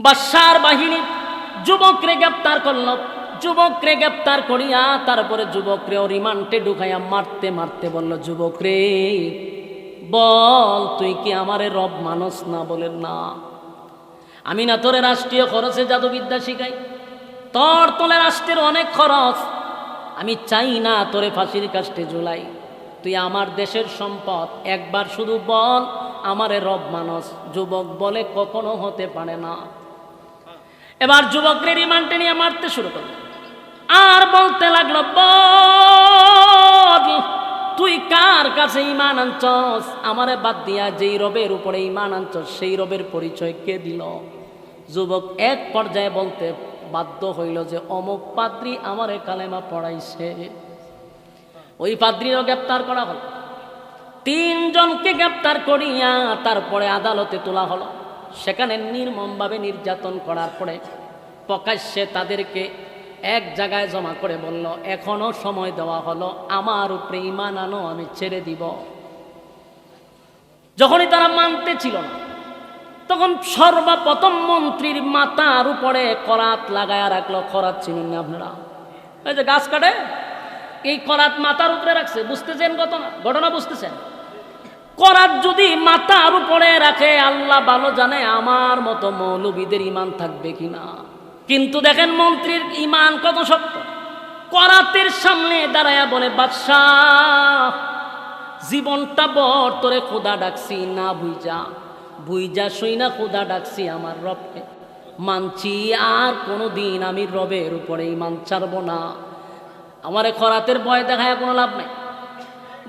বাদশার বাহিনী যুবকরে গ্রেপ্তার করল। যুবকরে গ্রেপ্তার করিয়া তারপরে যুবকরে ও রিমান্ডে ঢুকাইয়া মারতে মারতে বলল, যুবকরে, বল, তুই কি আমারে রব মানস না বলেন না? আমি না তোরে রাষ্ট্রীয় খরচে জাদুবিদ্যা শিখাই। তোর তোলে রাষ্ট্রের অনেক খরচ। আমি চাই না তোরে ফাঁসির কাষ্টে জুলাই তুই আমার দেশের সম্পদ। একবার শুধু বল, আমারে রব মানস। যুবক বলে, কখনো হতে পারে না। এবার যুবকরে রিমান্ডে নিয়ে মারতে শুরু করল। আর বলতে লাগল তুই কার কাছে ইমান আনছস? আমারে বাদ দিয়া যেই রবের উপরে ইমান আনছস, সেই রবের পরিচয় কে দিল? যুবক এক পর্যায়ে বলতে বাধ্য হইল যে, অমুক পাদ্রি আমারে কালেমা পড়াইছে। ওই পাদ্রিরও গ্রেপ্তার করা হলো। তিনজনকে গ্রেপ্তার করিয়া তারপরে আদালতে তোলা হলো। সেখানে নির্মমভাবে নির্যাতন করার পরে প্রকাশ্যে তাদেরকে এক জায়গায় জমা করে বলল, এখনও সময় দেওয়া হলো, আমার উপরে ইমান আনো, আমি ছেড়ে দিব। যখনই তারা মানতে ছিল না, তখন সর্বপ্রথম মন্ত্রীর মাতার উপরে করাত লাগায়া রাখল, খরাত চিনুন না আপনারা। এই যে গাছ কাটে, এই করাত মাতার উপরে রাখছে, বুঝতেছেন ঘটনা? ঘটনা বুঝতেছেন? করাত যদি মাথার উপরে রাখে, আল্লাহ ভালো জানে আমার মতো মৌলবীদের ইমান থাকবে কিনা। কিন্তু দেখেন মন্ত্রীর ইমান কত শক্ত করাতের সামনে দাঁড়ায়া বলে, বাদশাহ, জীবনটা বর, তোরে খোদা ডাকছি, না বুইজা। বুইজা সই না, খোদা ডাকছি আমার রবকে। মানছি আর কোনো দিন আমি রবের উপরে ইমান ছাড়ব না। আমারে খরাতের ভয় দেখায় কোনো লাভ নেই।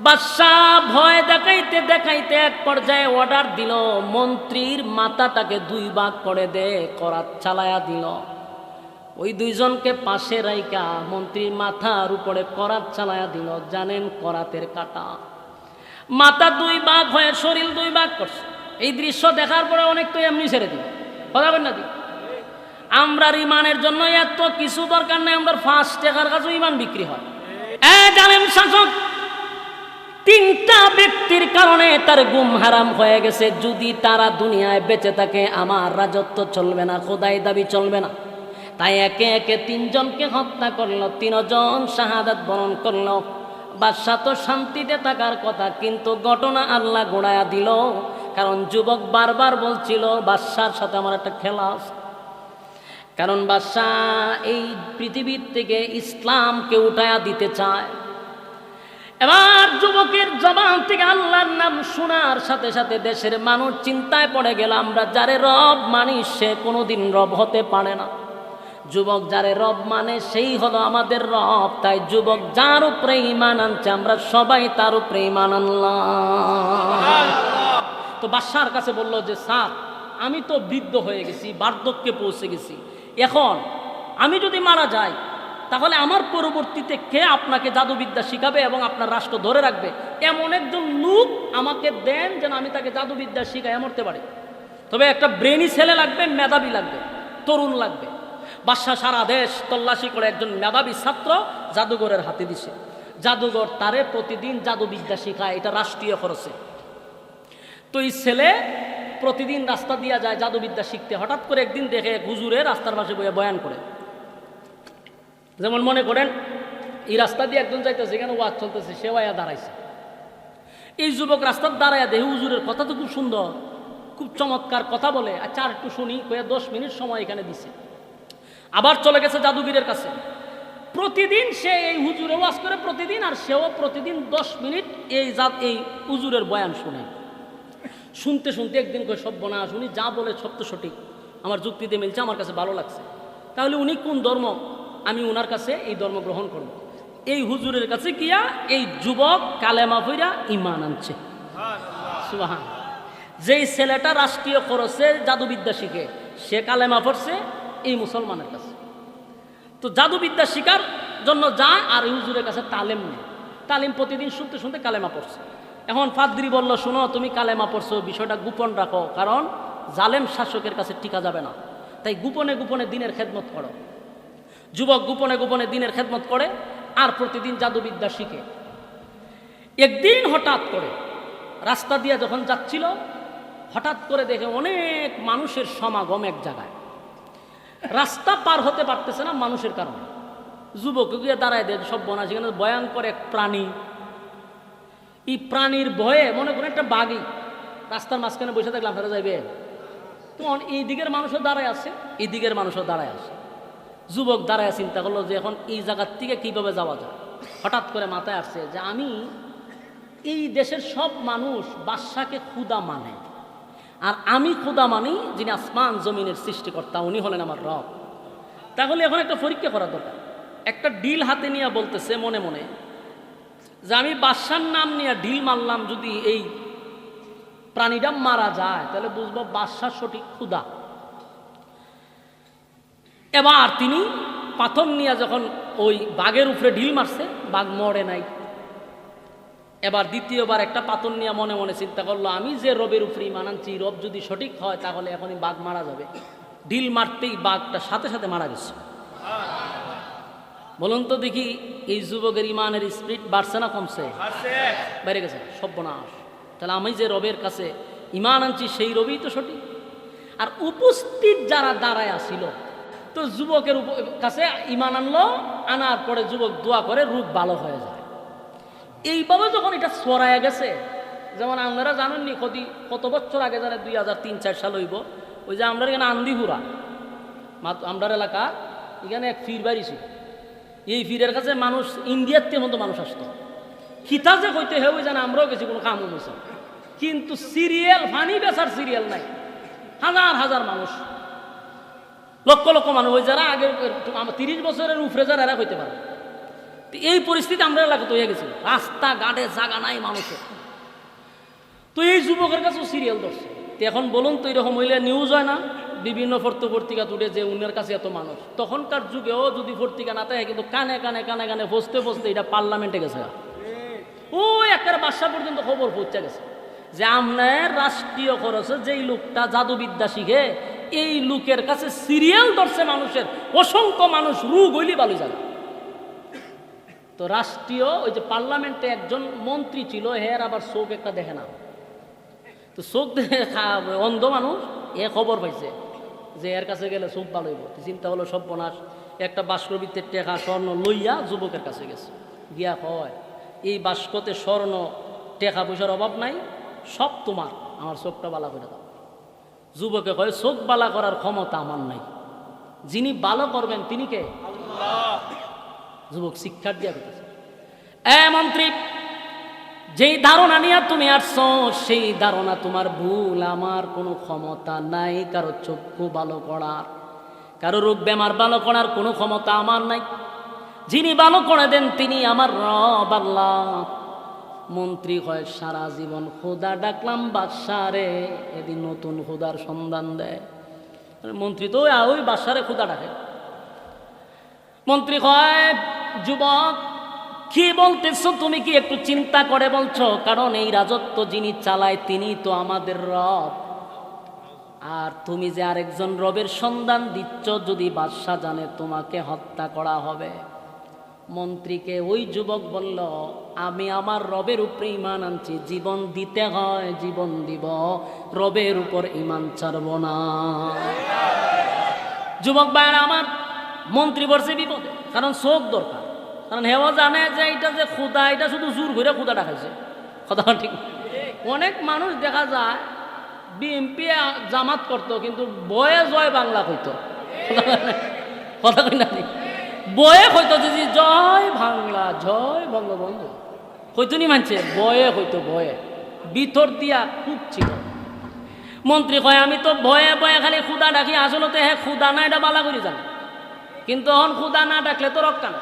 বাদশাহ ভয় দেখাইতে দেখাইতে এক পর্যায়ে অর্ডার দিল, মন্ত্রীর মাথাটাকে দুই ভাগ করে দে, করাত চালায়া দিল। ওই দুইজনকে পাশে রাইকা মন্ত্রীর মাথার উপরে করাত চালায়া দিল, জানেন করাতের কাটা। মাথা দুই ভাগ হয়ে শরীর দুই ভাগ করছে। এই দৃশ্য দেখার পরে অনেক তো এমনি ছেড়ে দিল। কথা বল না দি আমরা ইমানের জন্য এত কিছু দরকার নেই আমরা ফার্স্ট টাকার কাছেও ইমান বিক্রি হয়। এ জানেন শাসক তিনটা ব্যক্তির কারণে তার গুম হারাম হয়ে গেছে। যদি তারা দুনিয়ায় বেঁচে থাকে, আমার রাজত্ব চলবে না, খোদাই দাবি চলবে না। তাই একে একে তিনজনকে হত্যা করল, তিনজন শাহাদাত বরণ করল। বাদশাহ তো শান্তিতে থাকার কথা, কিন্তু ঘটনা আল্লাহ গোড়ায়া দিল। কারণ যুবক বারবার বলছিল, বাদশার সাথে আমার একটা খেলা আছে। কারণ বাদশাহ এই পৃথিবীর থেকে ইসলামকে উঠায়া দিতে চায়। এবার যুবকের জবান থেকে আল্লাহর নাম শোনার সাথে সাথে দেশের মানুষ চিন্তায় পড়ে গেল, আমরা যারে রব মানি সে কোনোদিন রব হতে পারে না। যুবক যারে রব মানে সেই হলো আমাদের রব, তাই যুবক যার উপরে ইমান আনছে, আমরা সবাই তার উপরে ইমান আনলাম। তো বাদশার কাছে বলল যে, স্যার, আমি তো বৃদ্ধ হয়ে গেছি, বার্ধক্যে পৌঁছে গেছি। এখন আমি যদি মারা যাই তাহলে আমার পরবর্তীতে কে আপনাকে জাদুবিদ্যা শিখাবে এবং আপনার রাষ্ট্র ধরে রাখবে? এমন একজন লোক আমাকে দেন যেন আমি তাকে জাদুবিদ্যা শিখাই মরতে পারি। তবে একটা ব্রেনি ছেলে লাগবে, মেধাবী লাগবে, তরুণ লাগবে। বাদশাহ সারা দেশ তল্লাশি করে একজন মেধাবী ছাত্র জাদুঘরের হাতে দিছে। জাদুঘর তারে প্রতিদিন জাদুবিদ্যা শিখায়, এটা রাষ্ট্রীয় খরচে। তো এই ছেলে প্রতিদিন রাস্তা দিয়া যায় জাদুবিদ্যা শিখতে। হঠাৎ করে একদিন দেখে হুজুরে রাস্তার পাশে বইয়া বয়ান করে। যেমন মনে করেন, এই রাস্তা দিয়ে একজন যাইতেছে, এখানে ওয়াজ চলতেছে, সে ওয়া দাঁড়াইছে। এই যুবক রাস্তার দাঁড়ায় দেহে হুজুরের কথা তো খুব সুন্দর, খুব চমৎকার কথা বলে আচ্ছা আর একটু শুনি কয়ে দশ মিনিট সময় এখানে দিছে। আবার চলে গেছে জাদুগীরের কাছে। প্রতিদিন সে এই হুজুরে ওয়াজ করে প্রতিদিন, আর সেও প্রতিদিন দশ মিনিট এই জাত এই হুজুরের বয়ান শুনে। শুনতে শুনতে একদিন করে সব বনা উনি যা বলে সব তো সঠিক। আমার যুক্তিতে মিলছে, আমার কাছে ভালো লাগছে। তাহলে উনি কোন ধর্ম? আমি ওনার কাছে এই ধর্ম গ্রহণ করব। এই হুজুরের কাছে গিয়া এই যুবক কালেমা ফইরা ইমান আনছে। যেই ছেলেটা রাষ্ট্রীয় খরচে জাদুবিদ্যা শিখে, সে কালেমা পড়ছে এই মুসলমানের কাছে। তো জাদুবিদ্যা শিকার জন্য যায় আর হুজুরের কাছে তালেম নেয় তালিম প্রতিদিন শুনতে শুনতে কালেমা পড়ছে। এখন ফাদ্রি বলল, শোনো, তুমি কালেমা পড়ছো, বিষয়টা গোপন রাখো, কারণ জালেম শাসকের কাছে টিকা যাবে না। তাই গোপনে গোপনে দিনের খেদমত করো। যুবক গোপনে গোপনে দিনের খেদমত করে আর প্রতিদিন জাদুবিদ্যা শিখে। একদিন হঠাৎ করে রাস্তা দিয়ে যখন যাচ্ছিল, হঠাৎ করে দেখে অনেক মানুষের সমাগম এক জায়গায়। রাস্তা পার হতে পারতেছে না মানুষের কারণে। যুবক গিয়ে দাঁড়ায় দেয়, সব বনা সেখানে ভয়ঙ্কর এক প্রাণী। এই প্রাণীর ভয়ে মনে করেন একটা বাঘই। রাস্তার মাঝখানে বসে থাকলে আপনারা যাইবে তখন এই দিকের মানুষও দাঁড়ায় আছে, এই দিকের মানুষও দাঁড়ায় আছে। যুবক দাঁড়ায় চিন্তা করল যে এখন এই জায়গার থেকে কীভাবে যাওয়া যায়? হঠাৎ করে মাথায় আসছে যে আমি এই দেশের সব মানুষ বাদশাকে ক্ষুদা মানে। আর আমি ক্ষুদা মানি যিনি আসমান জমিনের সৃষ্টিকর্তা, উনি হলেন আমার রব। তাহলে এখন একটা পরীক্ষা করা দরকার। একটা ডিল হাতে নিয়ে বলতেছে মনে মনে যে আমি বাদশার নাম নিয়ে ঢিল মারলাম যদি এই প্রাণীটা মারা যায়, তাহলে বুঝব বাদশার সঠিক ক্ষুদা। এবার তিনি পাথর নিয়ে যখন ওই বাঘের উপরে ঢিল মারছে বাঘ মরে নাই। এবার দ্বিতীয়বার একটা পাথর নিয়ে মনে মনে চিন্তা করল আমি যে রবের উপরে ইমান আনছি রব যদি সঠিক হয় তাহলে এখনই বাঘ মারা যাবে। ঢিল মারতেই বাঘটা সাথে সাথে মারা গেছে। বলুন তো দেখি এই যুবকের ইমানের স্পিড বাড়ছে না কমছে? বেড়ে গেছে সর্বনাশ। তাহলে আমি যে রবের কাছে ইমান আনছি সেই রবই তো সঠিক। আর উপস্থিত যারা দাঁড়ায় আসিল তো যুবকের কাছে ইমান আনলো, আনার পরে যুবক দোয়া করে রূপ ভালো হয়ে যায়। এইভাবে যখন এটা সরাইয়া গেছে, যেমন আপনারা জানেননি কত কত বছর আগে জানে, দুই হাজার তিন, চার সাল হইব, ওই যে আমরা এখানে আন্দিপুরা আমরার এলাকা, এখানে এক ফির বাড়ি ছিল। এই ফিরের কাছে মানুষ, ইন্ডিয়ার তে মতো মানুষ আসতো। খিতা যে কইতে ওই জানে আমরাও গেছি কোনো কাম হয়েছে কিন্তু সিরিয়াল, ফানি বেচার সিরিয়াল নাই। হাজার হাজার মানুষ। লক্ষ লক্ষ মানুষ ওই যারা আগে তিরিশ বছরের উপরে যারা, এরা হইতে পারে। এই পরিস্থিতি আমরা এলাকাতে হয়ে গেছিল রাস্তা ঘাটে জাগা নাই মানুষের। তো এই যুবকের কাছেও সিরিয়াল ধরছে। তো এখন বলুন তো, এরকম হইলে নিউজ হয় না? বিভিন্ন ফর্ত পত্রিকা তুলে যে উনার কাছে এত মানুষ। তখনকার যুগেও যদি পত্রিকা না থাকে, কিন্তু কানে কানে কানে কানে বসতে বসতে এটা পার্লামেন্টে গেছে ও একটা বাসা পর্যন্ত খবর পৌঁছে গেছে। যে আপনার রাষ্ট্রীয় খরচে যেই লোকটা জাদুবিদ্যা শিখে এই লোকের কাছে সিরিয়াল ধরছে মানুষের। অসংখ্য মানুষ রুগ হইলি বালু জায়গা তো রাষ্ট্রীয়, ওই যে পার্লামেন্টে একজন মন্ত্রী ছিল, হের আবার চোখ একটা দেখে না। তো চোখ দেখে অন্ধ মানুষ, এ খবর পাইছে যে এর কাছে গেলে চোখ ভালো হইব। চিন্তা হলো সর্বনাশ, একটা বাস্কবিত্তের টেকা স্বর্ণ লইয়া যুবকের কাছে গেছে। গিয়া হয় এই বাস্কতে স্বর্ণ, টেকা পয়সার অভাব নাই, সব তোমার, আমার চোখটা বালা করে দাও। যুবকে কয় চোখ বালা করার ক্ষমতা আমার নাই। যিনি ভালো করবেন তিনি কে? যুবক শিক্ষার দিয়া করতেছে এ মন্ত্রী যেই ধারণা নিয়ে তুমি আসছো সেই ধারণা তোমার ভুল আমার কোনো ক্ষমতা নাই। কারও চক্ষু ভালো করার কারও রোগ বেমার ভালো করার কোনো ক্ষমতা আমার নাই। যিনি ভালো করে দেন তিনি আমার রব আল্লাহ। মন্ত্রী হয়, সারা জীবন খোদা ডাকলাম, বাদশারে, এদিন নতুন খোদার সন্ধান দেয় মন্ত্রী তো ওই বাদশারে খোদা ডাকে। মন্ত্রী হয় যুবক, কি বলতেছো? তুমি কি একটু চিন্তা করে বলছো? কারণ এই রাজত্ব যিনি চালায়, তিনি তো আমাদের রব। আর তুমি যে আরেকজন রবের সন্ধান দিচ্ছ, যদি বাদশাহ জানে তোমাকে হত্যা করা হবে। মন্ত্রীকে ওই যুবক বলল, আমি আমার রবের উপরে ইমান আনছি, জীবন দিতে হয়, জীবন দিব, রবের উপর ইমান ছাড়ব না। যুবক ভাইয়ের, আমার মন্ত্রী বসে বিপদে, কারণ চোখ দরকার। কারণ হেও জানে যে এটা যে খুদা এটা শুধু জোর করে খুদা ডাকাইছে কথা ঠিক অনেক মানুষ দেখা যায় বিএমপি জামাত করতো, কিন্তু বয়ে জয় বাংলা কইতো। কথা কই না? বয়ে কইতো যে যে জয় বাংলা, জয় বঙ্গবন্ধু। কইতো নি মানছে? বয়ে কইতো বয়ে। ভিতর দিয়া খুব ছিল। মন্ত্রী কয়, আমি তো ভয়ে ভয়ে খালি খুদা ডাকি, আসলতে হ্যাঁ খুদা না, এটা বালা করে জানে। কিন্তু এখন খুদা না ডাকলে তো রক্ষা না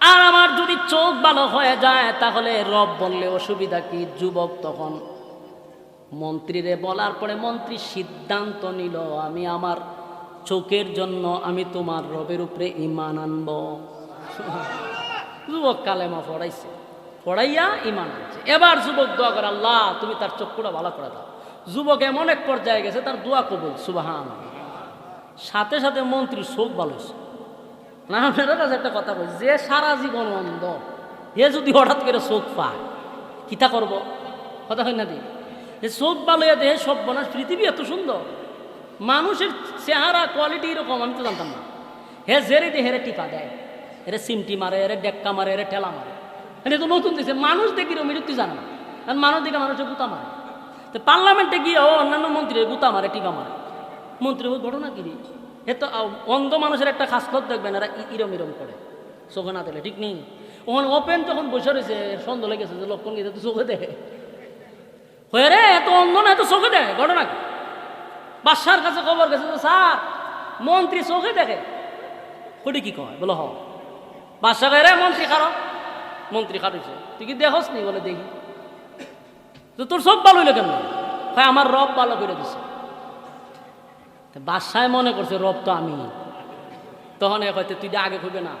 আর আমার যদি চোখ ভালো হয়ে যায়, তাহলে রব বললে, অসুবিধা কি যুবক তখন? মন্ত্রীরে বলার পরে মন্ত্রী সিদ্ধান্ত নিল, আমি আমার চোখের জন্য আমি তোমার রবের উপরে ইমান আনব। যুবক কালেমা পড়াইছে পড়াইয়া ইমান আনছে। এবার যুবক দোয়া করে, আল্লাহ, তুমি তার চক্ষুটা ভালো করে দাও। যুবক এমন এক পর্যায়ে গেছে, তার দোয়া কবুল সুবাহান সাথে সাথে মন্ত্রীর চোখ ভালো হয়েছে। না আপনারা কাছে একটা কথা বলছি, যে সারা জীবন অন্ধ, এ যদি হঠাৎ করে চোখ পায় কিতা করব? কথা হয় না দি চোখ ভালো দেহে সব বনাস পৃথিবী এত সুন্দর। মানুষের চেহারা কোয়ালিটি এরকম, আমি তো জানতাম না। হে জেরে দিয়ে হেরে টিপা দেয় এরে সিমটি মারে এরে ডেক্কা মারে এরে ঠেলা মারে। এটা তো নতুন দিছে, মানুষ দেখি রমি তুই জানে না। কারণ মানুষ দেখে মানুষের গুতা মারে। তো পার্লামেন্টে গিয়ে, ও অন্যান্য মন্ত্রী গুতা মারে, টিপা মারে। মন্ত্রী ওই ঘটনা কি? এ তো অন্ধ মানুষের একটা খাসখত দেখবেন, এরা ইরম ইরম করে, চোখে না দিলে ঠিক নেই? ওখানে ওপেন যখন বসে রয়েছে, সন্দেহ লেগেছে যে লক্ষণ গেছে তো চোখে দেখে হয়ে রে, এত অন্ধ না, এত চোখে দেয়, ঘটনা কি? বাদশার কাছে খবর গেছে স্যার, মন্ত্রী চোখে দেখে। ওটি কি কয়? বলো হ বাদশা কয়, রে, মন্ত্রী খারো মন্ত্রী খাটিছে তুই কি দেখোস নি? বলে, দেখি। তো তোর সব ভালো হইল কেন হয়, আমার রব ভালো করে দিছে। তো বাদশায় মনে করছে, রব তো আমি। তখন এ হয়তো তুই আগে হইবে না।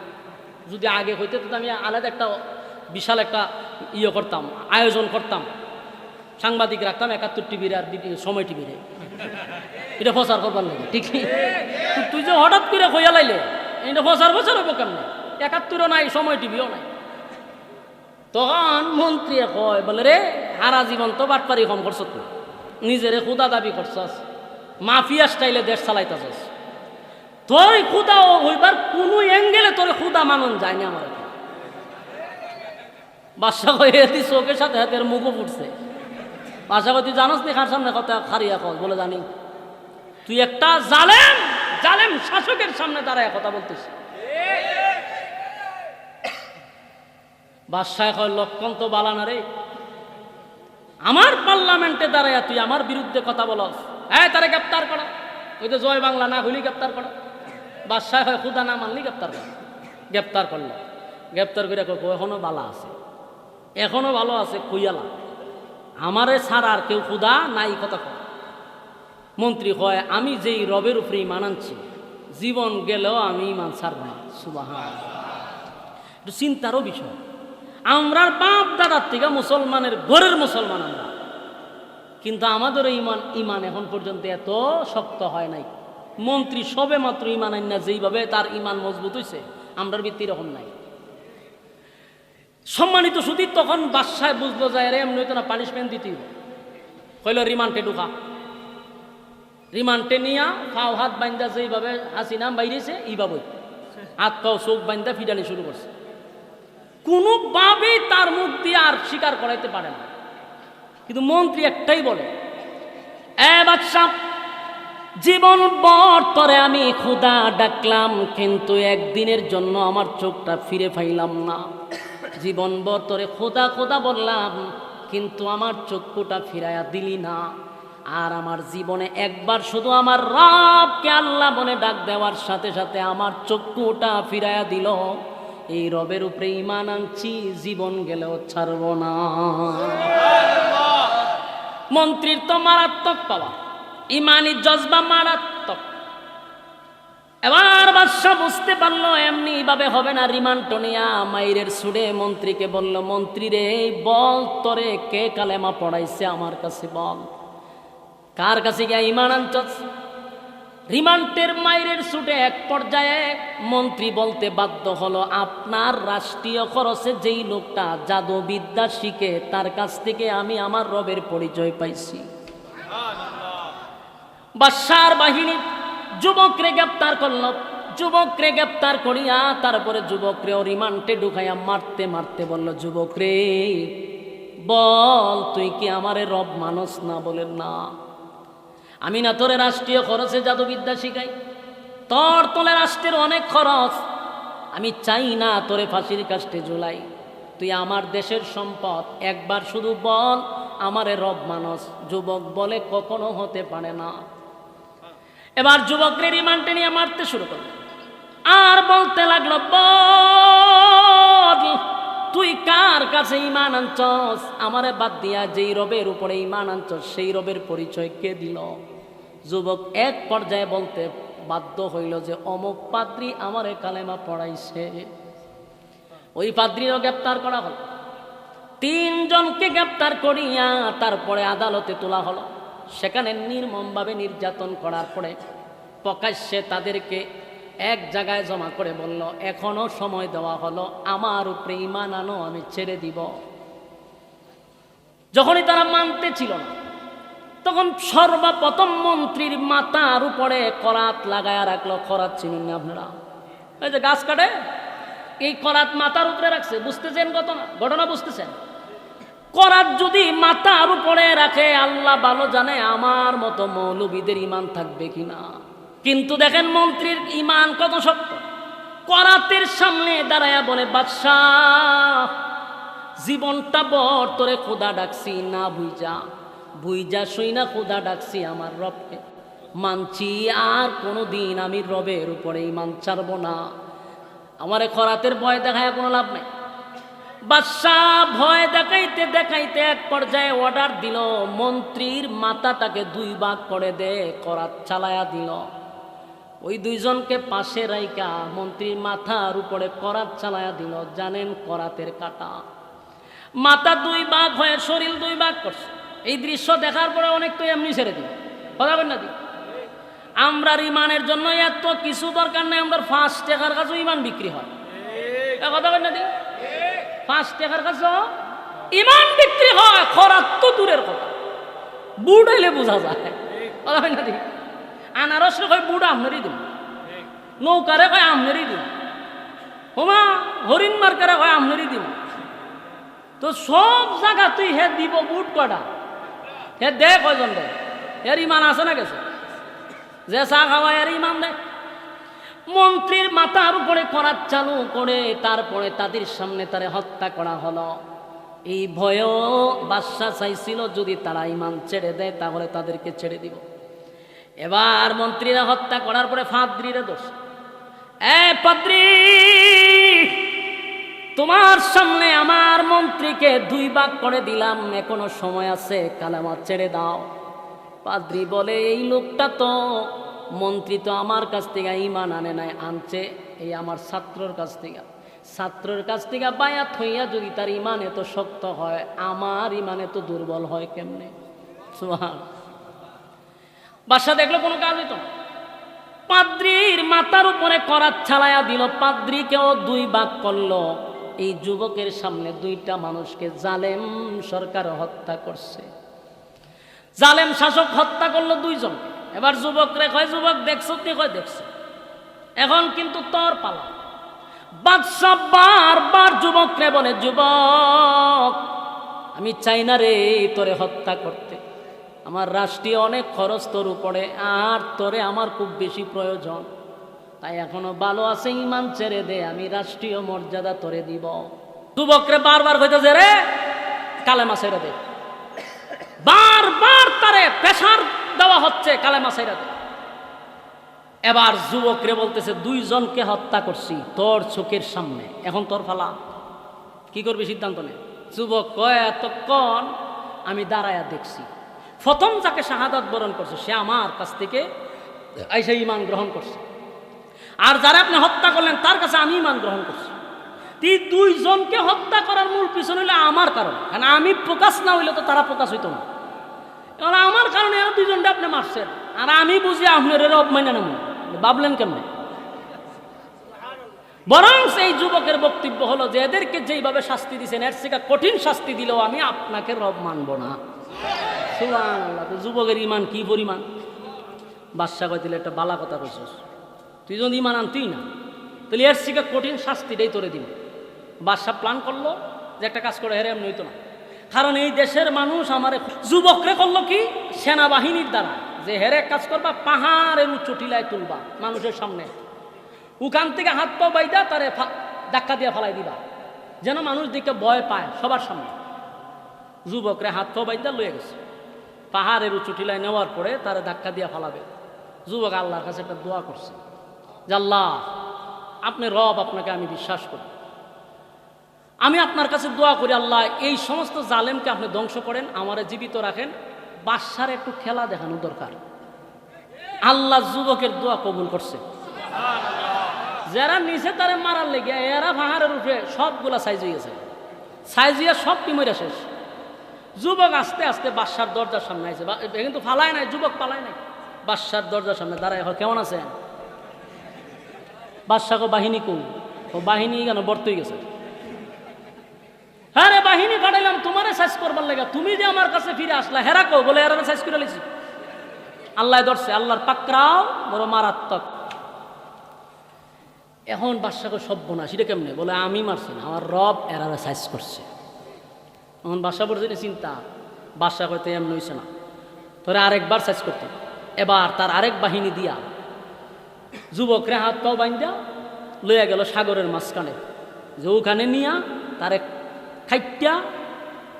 যদি আগে হইতে তো আমি আলাদা একটা বিশাল একটা ইয়ে করতাম, আয়োজন করতাম। সাংবাদিক রাখতাম, একাত্তর টিভির আর সময় টিভিরে এটা প্রচার করবার লাগে, ঠিক তুই যে হঠাৎ করে হইয়া লাইলে এটা প্রচার প্রচার হইব কেমন? একাত্তরও নাই, সময় টিভিও নাই। তখন মন্ত্রী কয়, বলে রে হারা জীবন তো বাটপারি কম করছ তুই। নিজেরে খুদা দাবি করছস, মাফিয়া স্টাইলে দেশ চালাইতেছস। তোর খুদা হইবার কোনো অ্যাঙ্গেলে তোর খুদা মানন যায়নি আমার এখন। বাদশা কয়ে দি চোখের সাথে হাতের মুখও ফুটছে। বাদশা কয়, তুই জানোস নি খার সামনে কথা খারিয়া কল বলে জানি। তুই একটা জালেম জালেম শাসকের সামনে দাঁড়ায় কথা বলতিস। বাদশাহ কয়, লক্ষণ তো বালানা রে। আমার পার্লামেন্টে দাঁড়ায় তুই আমার বিরুদ্ধে কথা বলস। হ্যাঁ তারে গ্রেপ্তার করো। ওই তো জয় বাংলা না হইলি গ্রেপ্তার করো। বাদশাহ হয় খুদা না মানলি গ্রেপ্তার করো। গ্রেপ্তার করল। গ্রেপ্তার করে এখনও বালা আছে। এখনও ভালো আছে, খুইয়ালা। আমারে ছাড়া আর কেউ খুদা নাই কথা মন্ত্রী কয় আমি যেই রবের উপরে ইমান আনছি, জীবন গেলেও আমি ইমান ছাড়ব না। সুবাহ একটু চিন্তারও বিষয়। আমরার বাপ দাদার থেকে মুসলমানের ঘরের মুসলমান আমরা। কিন্তু আমাদের ইমান ইমান এখন পর্যন্ত এত শক্ত হয় নাই। মন্ত্রী সবে মাত্র ইমান আইন না, যেইভাবে তার ইমান মজবুত হয়েছে আমরার ভিত্তি এরকম নাই। সম্মানিত সুদী তখন বাদশায় বুঝলো যায় রে এমনি হইতো না পানিশমেন্ট দিতেই হবে। কইল, রিমান্ডে ঢুকা। রিমান্ডে নিয়া পাও হাত বাইন্দা যেইভাবে হাসিনা বাইরেছে এইভাবে হাত পাও চোখ বাইন্দা ফিডানি শুরু করছে। কোনোভাবেই তার মুখ দিয়ে আর স্বীকার করাইতে পারে না। কিন্তু মন্ত্রী একটাই বলে জীবন বর তরে আমি খোদা ডাকলাম, কিন্তু একদিনের জন্য আমার চোখটা ফিরে পাইলাম না। জীবন বর তরে খোদা খোদা বললাম, কিন্তু আমার চক্ষুটা ফিরাইয়া দিলি না। আর আমার জীবনে একবার শুধু আমার রবকে আল্লাহ বলে ডাক দেওয়ার সাথে সাথে আমার চক্ষুটা ফিরাইয়া দিল। এই রবের উপরে ইমান আনছি, জীবন গেলেও ছাড়ব না। মন্ত্রীর তো মারাত্মক পাওয়া, ইমানি জজবা মারাত্মক। এবার বাদশাহ বুঝতে পারল, এমনি ভাবে হবে না রিমান্ড নিয়া মাইরের সুরে মন্ত্রীকে বলল, মন্ত্রী রে, বল তোরে কে কালেমা পড়াইছে আমার কাছে বল। কার কাছে গিয়া ইমান আনছস? রিমান্ডের মাইরের সুটে এক পর্যায়ে মন্ত্রী বলতে বাধ্য হলো, আপনার রাষ্ট্রীয় খরচে যেই লোকটা জাদুবিদ্যা শিখে, তার কাছ থেকে আমি আমার রবের পরিচয় পাইছি। বাদশার বাহিনী যুবকরে গ্রেপ্তার করল। যুবকরে গ্রেপ্তার করিয়া তারপরে যুবকরে ও রিমান্ডে ঢুকাইয়া মারতে মারতে বলল, যুবকরে, বল, তুই কি আমারে রব মানস না বলেন না? আমি না তোরে রাষ্ট্রীয় খরচে জাদুবিদ্যা শিখাই। তোর তোলে রাষ্ট্রের অনেক খরচ। আমি চাই না তোরে ফাঁসির কাষ্টে ঝুলাই। তুই আমার দেশের সম্পদ, একবার শুধু বল, আমারে রব মানস। যুবক বলে কখনো হতে পারে না। এবার যুবকরে রিমান্ডে নিয়ে মারতে শুরু করল আর বলতে লাগল, বল! তুই কার কাছে ইমান আনছস? আমারে বাদ দিয়া যেই রবের উপরে ইমান আনছস, সেই রবের পরিচয় কে দিল? যুবক, এক পর্যায়ে বলতে বাধ্য হইল যে, অমুক পাদ্রি আমারে কালেমা পড়াইছে। ওই পাদ্রিও গ্রেপ্তার করা হলো। তিনজনকে গ্রেপ্তার করিয়া তারপরে আদালতে তোলা হলো। সেখানে নির্মমভাবে নির্যাতন করার পরে প্রকাশ্যে তাদেরকে এক জায়গায় জমা করে বলল, এখনও সময় দেওয়া হলো, আমার উপরে ইমান আনো, আমি ছেড়ে দিব। যখনই তারা মানতে ছিল না, তখন সর্বপ্রথম মন্ত্রীর মাথার উপরে করাত লাগায়া রাখল করাত চিনুন আপনারা? এই যে গাছ কাটে, এই করাত মাথার উপরে রাখছে, বুঝতেছেন ঘটনা? ঘটনা বুঝতেছেন? করাত যদি মাথার উপরে রাখে, আল্লাহ ভালো জানে আমার মতো মৌলবীদের ইমান থাকবে কিনা। কিন্তু দেখেন মন্ত্রীর ইমান কত শক্ত করাতের সামনে দাঁড়ায়া বলে, বাদশাহ, জীবনটা বর, তোরে খোদা ডাকছি, না বুঝা বুঝা শুই না, খোদা ডাকছি আমার রবকে। মানছি আর কোনো দিন আমি রবের উপরে ইমান ছাড়ব না। আমারে খরাতের ভয় দেখায় কোনো লাভ নেই। বাদশাহ ভয় দেখাইতে দেখাইতে এক পর্যায়ে অর্ডার দিল, মন্ত্রীর মাথাটাকে দুই ভাগ করে দে, করাত চালায়া দিল। ওই দুইজনকে পাশে রাইকা মন্ত্রীর মাথার উপরে করাত চালায়া দিল, জানেন করাতের কাটা। মাথা দুই বাঘ হয়ে শরীর দুই বাঘ করছে। এই দৃশ্য দেখার পরে অনেক তো এমনি ছেড়ে দিল। কথা না দি? আমরা ইমানের জন্য এত কিছু দরকার নেই আমরা পাঁচ টাকার কাছেও ইমান বিক্রি হয়। কথা না দি? পাঁচ টাকার কাছে ইমান বিক্রি হয়, খরাত তো দূরের কথা। বুট হইলে বোঝা যায়। কথা না দি? আনারস কয় বুট আমনেরই দিন নৌকারে কয় আমনেরই দিন হোমা, হরিণ মার্কারে কয় আমনেরই দিন তো সব জায়গা তুই হে দিব বুট কটা। হে দে কয়জন দে। এর ইমান আছে না গেছে? যে চা খাওয়া এর ইমান দেয় মন্ত্রীর মাথার উপরে করার চালু করে তারপরে তাদের সামনে তারে হত্যা করা হলো। এই ভয়ও বাদশা চাইছিল যদি তারা ইমান ছেড়ে দেয়, তাহলে তাদেরকে ছেড়ে দিব। এবার মন্ত্রীরা হত্যা করার পরে ফাদ্রিরে দোষ। এ পাদ্রী, তোমার সামনে আমার মন্ত্রীকে দুই ভাগ করে দিলাম, এখনও সময় আছে, কালামা ছেড়ে দাও। পাদ্রি বলে, এই লোকটা তো, মন্ত্রী তো আমার কাছ থেকে ইমান আনে নাই, আনছে, এই আমার ছাত্রর কাছ থেকে। ছাত্রর কাছ থেকে বায়াত হইয়া যদি তার ইমান এত শক্ত হয়, আমার ইমান এত দুর্বল হয় কেমনে? সুহান বাসা দেখল কোনো কাজ হইতো না। পাদ্রির মাথার উপরে করাত ছালায়া দিল। পাদ্রিকেও দুই ভাগ করল। এই যুবকের সামনে দুইটা মানুষকে জালেম সরকার হত্যা করছে। জালেম শাসক হত্যা করল দুইজন। এবার যুবকরে কয়, যুবক, দেখছ? তুই কয়, দেখছ? এখন কিন্তু তোর পালা। বাদশাহ বারবার যুবক রে বলে, যুবক, আমি চাই না রে তোরে হত্যা করতে। আমার রাষ্ট্রীয় অনেক খরচ তোর উপরে, আর তোরে আমার খুব বেশি প্রয়োজন। তাই এখনও ভালো আছে ইমান ছেড়ে দে, আমি রাষ্ট্রীয় মর্যাদা তোরে দিব। যুবকরে বারবার কইতেছে, রে, কালেমা ছেড়ে দে। বারবার তারে প্রেশার দেওয়া হচ্ছে, কালেমা ছেড়ে দে। এবার যুবকরে বলতেছে, দুইজনকে হত্যা করছি, তোর চোখের সামনে, এখন তোর ফালা। কি করবি সিদ্ধান্ত নে। যুবক কয়, এতক্ষণ আমি দাঁড়ায়া দেখছি প্রথম যাকে শাহাদাত বরণ করছে, সে আমার কাছ থেকে আইসা ইমান গ্রহণ করছে। আর যারা আপনি হত্যা করলেন, তার কাছে আমি ইমান গ্রহণ করছি। এই দুইজনকে হত্যা করার মূল পিছনে হইলে আমার কারণ। কারণ আমি প্রকাশ না হইলে তো তারা প্রকাশ হইতো না। কারণ আমার কারণে এরা দুইজনটা আপনি মারছেন। আর আমি বুঝি আপনার এরা অপমাইনা নেব। ভাবলেন কেমন? বরং এই যুবকের বক্তব্য হলো যে, এদেরকে যেইভাবে শাস্তি দিয়েছেন এর থেকে কঠিন শাস্তি দিলেও আমি আপনাকে রব মানব না। সুবহানাল্লাহ, যুবকের ইমান কি পরিমাণ? বাদশা কয় দিলে একটা বালা কথা কইছস তুই যদি ইমান আনতুই না তাহলে এর থেকে কঠিন শাস্তিটাই তোরে দিব। বাদশা প্ল্যান করল যে একটা কাজ করে হেরে এমনি না। কারণ এই দেশের মানুষ আমার যুবকরে করল কি? সেনাবাহিনীর দ্বারা। যে হেরে কাজ করবা পাহাড়ের উচ্চ টিলায় তুলবা মানুষের সামনে। উকান থেকে হাত পা বাইদা তারে ধাক্কা দিয়ে ফালাই দিবা। যেন মানুষ দিকে ভয় পায় সবার সামনে। যুবকরে হাত পা বাইদা লয়ে গেছে। পাহাড়ের উঁচু টিলায় নেওয়ার পরে তারা ধাক্কা দিয়ে ফালাবে। যুবক আল্লাহর কাছে একটা দোয়া করছে। যে আল্লাহ, আপনি রব আপনাকে আমি বিশ্বাস করি। আমি আপনার কাছে দোয়া করি, আল্লাহ, এই সমস্ত জালেমকে আপনি ধ্বংস করেন, আমারে জীবিত রাখেন, বাদশার একটু খেলা দেখানো দরকার। আল্লাহ যুবকের দোয়া কবুল করছে। যারা নিচে তারা মারার লেগে, এরা পাহাড়ের উঠে সবগুলা সাইজ হয়ে গেছে। সাইজ হইয়া সব টিমইরা শেষ। যুবক আস্তে আস্তে বাদশার দরজার সামনে আছে কিন্তু ফালায় নাই, যুবক পালায় নাই। বাদশার দরজার সামনে দাঁড়ায় এখন কেমন আছেন? বাদশাহ বাহিনী কো ও বাহিনী কেন বর্তই গেছে? হ্যাঁ রে, বাহিনী পাঠাইলাম, তোমারে সাইজ করবার লাগে। তুমি যে আমার কাছে ফিরে আসলা, হেরা কো বলে, এরা সাইজ করে লিছি আল্লাহ ধরছে, আল্লাহর পাকরাও বড় মারাত্মক। এখন বাদশাকে সভ্য না সেটা কেমনে? বলে, আমি মারছি না, আমার রব এরারে সাইজ করছে। এখন বাদশা পড়ছে না চিন্তা, বাসা হয়তো এমন হইছে না। তোরে আরেকবার সাইজ করতে এবার তার আরেক বাহিনী দিয়া যুবকরে হাত পাও বাইন্দা লইয়া গেল সাগরের মাঝখানে। যে ওখানে নিয়া তারে খাইটা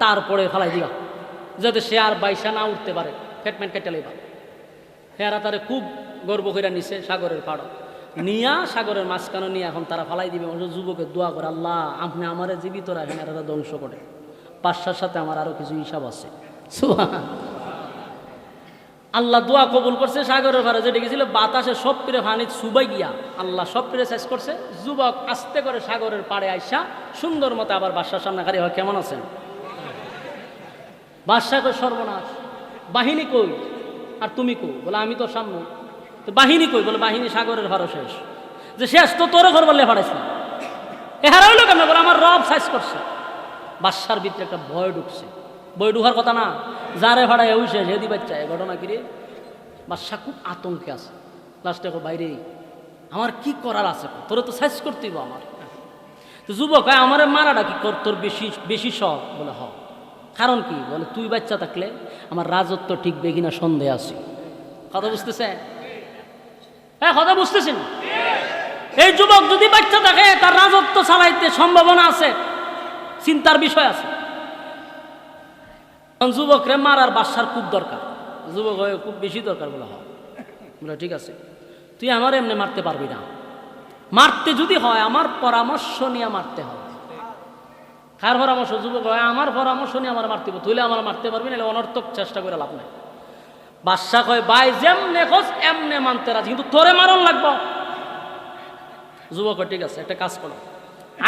তারপরে ফেলাই দিবা, যাতে সে আর বাইসা না উঠতে পারে। ফেটমেন্ট কেটে লইবা। হেরা তারে খুব গর্ব করে নিছে সাগরের পাড়। নিয়া সাগরের মাঝখানে নিয়ে এখন তারা ফালাই দিবে। যুবকের দোয়া করে, আল্লাহ, আপনি আমারে জীবিত রাখেন, এরা ধ্বংস করে। পাশার সাথে আমার আরও কিছু হিসাব আছে। আল্লাহ দোয়া কবুল করছে সাগরের পারে যেটা গেছিল বাতাসে সব পিড়ে ফানি সুবাই গিয়া আল্লাহ সব পিড়ে শেষ করছে। যুবক আস্তে করে সাগরের পাড়ে আইসা সুন্দর মতো আবার বাসার সামনে খালি হয় কেমন আছেন? বাদশাহ কই, সর্বনাশ। বাহিনী কই? আর তুমি কই? বলে, আমি তোর সামনে। তো বাহিনী কই? বলে, বাহিনী সাগরের ভারো শেষ। যে শেষ, তো তোরে ঘর বললে হারাইছিল এ হারাইলো কেন বলে, আমার রব সাইজ করছে। বাদশার ভিতরে একটা ভয় ঢুকছে। ভয় ঢুকার কথা না, যারে ওই শেষ হেদি বাচ্চা ঘটনা কিরে বাদশা খুব আতঙ্কে আছে। লাস্টে বাইরে আমার কি করার আছে? তোরে তো সাইজ করতেই আমার। তো যুবক আমারে মারাটা কি কর? তোর বেশি বেশি শখ? বলে, হ। কারণ কি? বলে, তুই বাচ্চা থাকলে আমার রাজত্ব টিকবে কিনা সন্দেহ আছে। কথা বুঝতেছে হ্যাঁ কথা বুঝতেছেন? এই যুবক যদি বাচ্চা থাকে, তার রাজত্ব চালাইতে সম্ভাবনা আছে। চিন্তার বিষয় আছে। যুবকরে মারার বাসার খুব দরকার। যুবক হয়ে খুব বেশি দরকার বলে হয়। বলে, ঠিক আছে, তুই আমার এমনি মারতে পারবি না। মারতে যদি হয়, আমার পরামর্শ নিয়ে মারতে হবে। কার পরামর্শ? যুবক হয়, আমার পরামর্শ নিয়ে আমার মারতে হবে। তুইলে আমার মারতে পারবি না অনর্থক চেষ্টা করে লাভ নাই। বাদশা কয় বাই যেমনে খোঁজ এমনে মানতে রাজি, কিন্তু তোরে মারণ লাগবো। যুবক ঠিক আছে, একটা কাজ করো।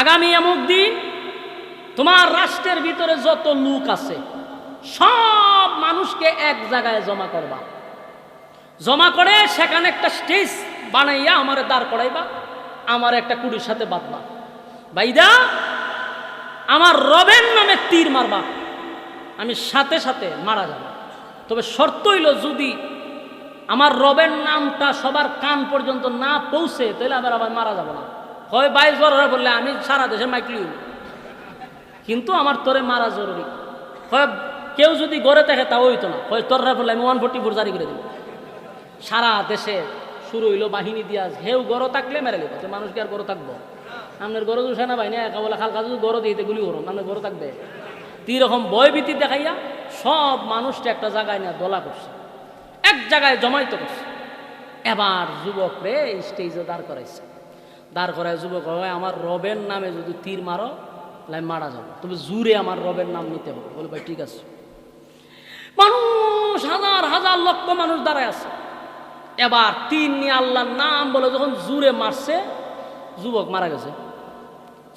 আগামী এমুক দিন তোমার রাষ্ট্রের ভিতরে যত লোক আছে, সব মানুষকে এক জায়গায় জমা করবা। জমা করে সেখানে একটা স্টেজ বানাইয়া আমার দাঁড় করাইবা, আমার একটা কুড়ির সাথে বাঁধবা। বাইদা আমার রবের নামে তীর মারবা, আমি সাথে সাথে মারা যাব। তবে শর্ত হইল যদি আমার রবের নামটা সবার কান পর্যন্ত না পৌঁছে, তাহলে আবার আবার মারা যাব না। হয় বাইশ হয়ে বললে আমি সারা দেশে মাইকলি। কিন্তু আমার তোরে মারা জরুরি। হয় কেউ যদি গড়ে থাকে তা হইতো না। হয় তোর বললে আমি ওয়ান ফোর্টি ফোর জারি করে দেবো। সারা দেশে শুরু হইল বাহিনী দিয়া হেউ গড় থাকলে মেরে লিব মানুষ কি আর গড় থাকব? আপনার গড় যদি সেনা বাহিনী একা বলে খালকা যদি গড় দিতে গুলি করুন আপনার গড় থাকবে। রকম ভয় ভীতি দেখাইয়া সব মানুষটা একটা জায়গায় না দোলা করছে। এক জায়গায় জমাইত করছে। এবার যুবক রে স্টেজে দাঁড় করাইছে। দাঁড় করায় যুবক হয় আমার রবের নামে যদি তীর মারো তাহলে মারা যাব। তবে জুড়ে আমার রবের নাম নিতে হবে। বলে, ভাই, ঠিক আছে। মানুষ হাজার হাজার লক্ষ মানুষ দাঁড়ায় আছে। এবার তিন নিয়ে আল্লাহর নাম বলে যখন জুড়ে মারছে, যুবক মারা গেছে।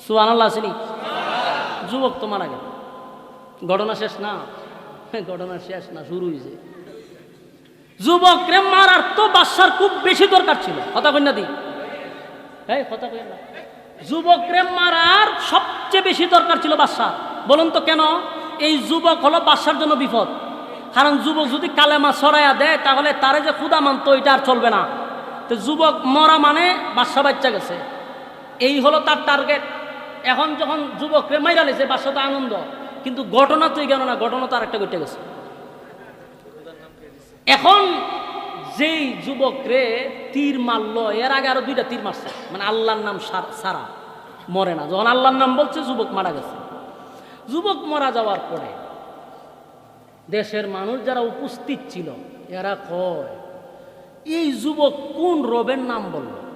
সুহান আল্লাহ আসেনি যুবক তো মারা গেল। ঘটনা শেষ না? ঘটনা শেষ না, শুরু হয়েছে যুবক রে মারার তো বাচ্চার খুব বেশি দরকার ছিল। কথা কন্যা দি? হ্যাঁ কথা কই না যুবক রে মারার সবচেয়ে বেশি দরকার ছিল বাচ্চা বলুন তো কেন? এই যুবক হলো বাচ্চার জন্য বিপদ। কারণ যুবক যদি কালেমা সরাইয়া দেয়, তাহলে তারে যে ক্ষুদা মানতো এটা আর চলবে না। তো যুবক মরা মানে বাচ্চা বাচ্চা গেছে। এই হলো তার টার্গেট এখন যখন যুবকরে মাইরা লেছে বাচ্চা তো আনন্দ। কিন্তু ঘটনা তুই কেন না, ঘটনা তো আরেকটা ঘটে গেছে। এখন যেই যুবক রে তীর মারলো, এর আগে আরও দুইটা তীর মারছে। মানে আল্লাহর নাম সার- মরে না। যখন আল্লাহর নাম বলছে, যুবক মারা গেছে। যুবক মারা যাওয়ার পরে দেশের মানুষ যারা উপস্থিত ছিল, এরা কয়, এই যুবক কোন রবের নাম বলল?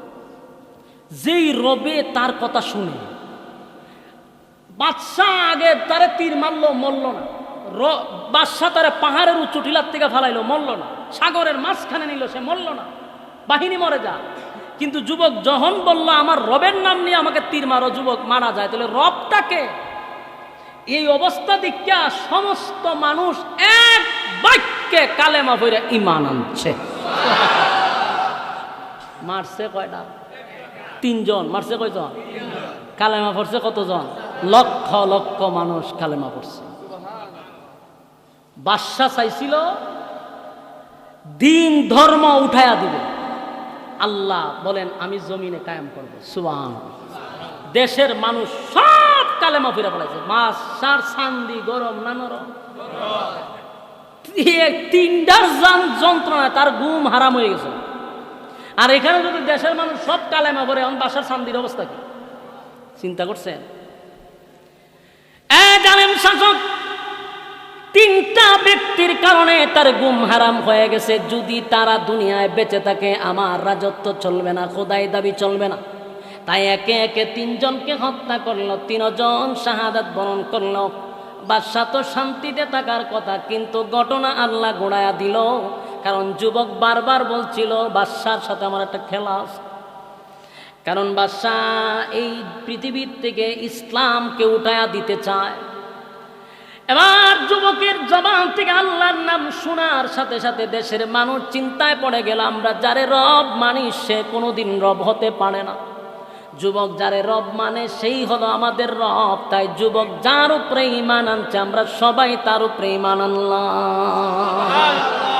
যেই রবে তার কথা শুনে, বাদশাহ আগে তারে তীর মারলো, মরল না। বাদশাহ তারে পাহাড়ের উঁচু টিলার থেকে ফালাইলো, মরল না। সাগরের মাঝখানে নিল, সে মরল না। বাহিনী মরে যা কিন্তু যুবক যখন বলল, আমার রবের নাম নিয়ে আমাকে তীর মারো, যুবক মারা যায়। তাহলে রবটাকে এই অবস্থা দিকা সমস্ত মানুষ এক বাক্যে কালেমা বইরা ইমান আনছে। মারছে কয়টা? তিনজন। মারছে কয়জন? কালেমা পড়ছে কতজন? লক্ষ লক্ষ মানুষ কালেমা পড়ছে। বাদশা চাইছিল, দিন, ধর্ম উঠায়া দিবে। আল্লাহ বলেন, আমি জমিনে কায়েম করব। সুবান দেশের মানুষ সব কালেমা ফিরে পড়াইছে মাছ, সার শান্তি গরম না নরম যান যন্ত্রণা তার ঘুম হারাম হয়ে গেছে। আর এখানে যদি দেশের মানুষ সব কালেমা পড়ে, এখন বাসার শান্তির অবস্থা কি? চিন্তা করছেন? এ জানেন শাসক ব্যক্তির কারণে তার গুম হারাম হয়ে গেছে। যদি তারা দুনিয়ায় বেঁচে থাকে, আমার রাজত্ব চলবে না, খোদাই দাবি চলবে না। তাই একে একে তিনজনকে হত্যা করল, তিনজন শাহাদাত বরণ করল। বাদশাহ তো শান্তিতে থাকার কথা, কিন্তু ঘটনা আল্লাহ গোড়ায়া দিল। কারণ যুবক বারবার বলছিল, বাদশার সাথে আমার একটা খেলা আছে। কারণ বাদশাহ এই পৃথিবীর থেকে ইসলামকে উঠায়া দিতে চায়। এবার যুবকের জবান থেকে আল্লাহর নাম শোনার সাথে সাথে দেশের মানুষ চিন্তায় পড়ে গেল, আমরা যারে রব মানি সে কোনোদিন রব হতে পারে না। যুবক যারে রব মানে সেই হলো আমাদের রব, তাই যুবক যার উপরে ইমান আনছে, আমরা সবাই তার উপরে ইমান আনলাম।